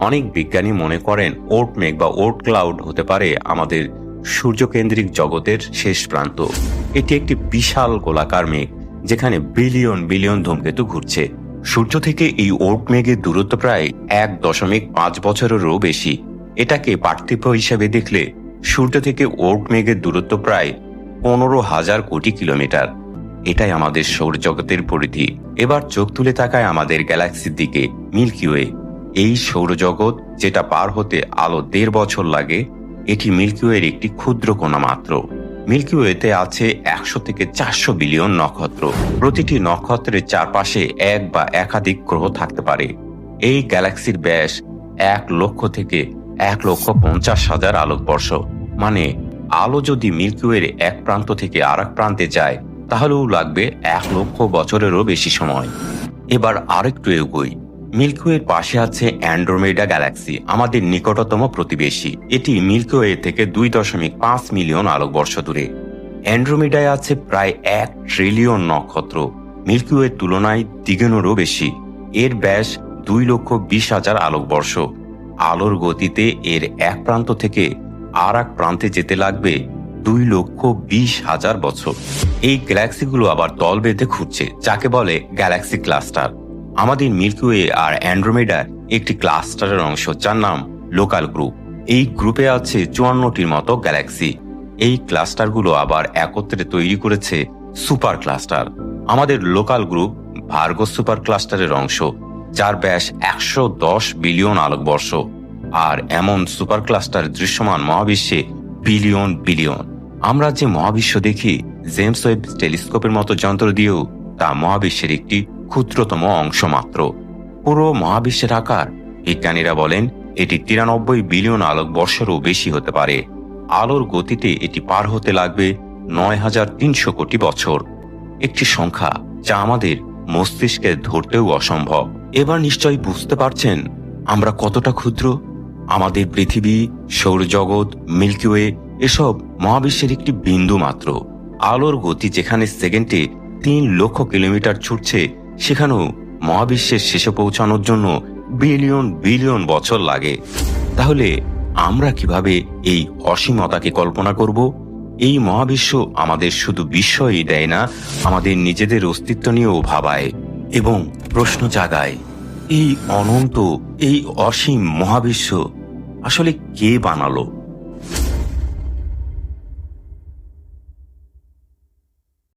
অনেক বিজ্ঞানী মনে করেন ওট মেঘ বা ওট ক্লাউড হতে পারে আমাদের সূর্যকেন্দ্রিক জগতের শেষ প্রান্ত। এটি একটি বিশাল গোলাকার মেঘ, যেখানে বিলিয়ন বিলিয়ন ধূমকেতু ঘুরছে। সূর্য থেকে এই ওট মেঘের দূরত্ব প্রায় এক দশমিক পাঁচ বছরেরও বেশি। এটাকে পার্থিব হিসাবে দেখলে সূর্য থেকে ওট মেঘের দূরত্ব প্রায় পনেরো হাজার কোটি কিলোমিটার। এটাই আমাদের সৌরজগতের পরিধি। এবার চোখ তুলে তাকায় আমাদের গ্যালাক্সির দিকে, মিল্কি ওয়ে। এই সৌরজগৎ যেটা পার হতে আলো দেড় বছর লাগে, এটি মিল্কি ওয়ের একটি ক্ষুদ্র কণা মাত্র। মিল্কি ওয়েতে আছে একশো থেকে চারশো বিলিয়ন নক্ষত্র। প্রতিটি নক্ষত্রের চারপাশে এক বা একাধিক গ্রহ থাকতে পারে। এই গ্যালাক্সির ব্যাস এক লক্ষ থেকে এক লক্ষ পঞ্চাশ হাজার আলোকবর্ষ। মানে আলো যদি মিল্কিওয়ের এক প্রান্ত থেকে আর প্রান্তে যায়, তাহলেও লাগবে এক লক্ষ বছরেরও বেশি সময়। এবার আরেকটু এগোই। মিল্কিওয়ের পাশে আছে অ্যান্ড্রোমেডা গ্যালাক্সি, আমাদের নিকটতম প্রতিবেশী। এটি মিল্কিওয়ে থেকে দুই দশমিক পাঁচ মিলিয়ন আলোকবর্ষ দূরে। অ্যান্ড্রোমেডায় আছে প্রায় এক ট্রিলিয়ন নক্ষত্র। মিল্কিওয়ের তুলনায় দ্বিগুণেরও বেশি। এর ব্যাস দুই লক্ষ বিশ হাজার আলোকবর্ষ। আলোর গতিতে এর এক প্রান্ত থেকে আর এক প্রান্তে যেতে লাগবে দুই লক্ষ বিশ হাজার বছর। এই গ্যালাক্সিগুলো আবার দল বেঁধে ঘুরছে যাকে বলে গ্যালাক্সি ক্লাস্টার। আমাদের মিল্কিওয়ে আর অ্যান্ড্রোমেডা একটি ক্লাস্টারের অংশ, যার নাম লোকাল গ্রুপ। এই গ্রুপে আছে চুয়ান্নটির মতো গ্যালাক্সি। এই ক্লাস্টারগুলো আবার একত্রে তৈরি করেছে সুপার ক্লাস্টার। আমাদের লোকাল গ্রুপ ভার্গো সুপার ক্লাস্টারের অংশ, যার ব্যাস একশো দশ বিলিয়ন আলোকবর্ষ। আর এমন সুপার ক্লাস্টার দৃশ্যমান মহাবিশ্বে বিলিয়ন বিলিয়ন। আমরা যে মহাবিশ্ব দেখি, জেমস ওয়েব টেলিস্কোপের মতো যন্ত্র দিয়েও তা মহাবিশ্বের একটি ক্ষুদ্রতম অংশ মাত্র। পুরো মহাবিশ্বের আকার, বিজ্ঞানীরা বলেন, এটি তিরানব্বই বিলিয়ন আলোক বর্ষেরও বেশি হতে পারে। আলোর গতিতে এটি পার হতে লাগবে নয় হাজার তিনশো কোটি বছর। একটি সংখ্যা যা আমাদের মস্তিষ্কে ধরতেও অসম্ভব। এবার নিশ্চয়ই বুঝতে পারছেন, আমরা কতটা ক্ষুদ্র? আমাদের পৃথিবী, সৌরজগৎ মিল্কিওয়ে এসব মহাবিশ্বের একটি বিন্দু মাত্র। আলোর গতি যেখানে সেকেন্ডে তিন লক্ষ কিলোমিটার ছুটছে সেখানেও মহাবিশ্বের শেষে পৌঁছানোর জন্য বিলিয়ন বিলিয়ন বছর লাগে। তাহলে আমরা কীভাবে এই অসীমতাকে কল্পনা করব? এই মহাবিশ্ব আমাদের শুধু বিস্ময়ই দেয় না, আমাদের নিজেদের অস্তিত্ব নিয়েও ভাবায় এবং প্রশ্ন জাগায়, এই অনন্ত, এই অসীম মহাবিশ্ব আসলে কে বানালো?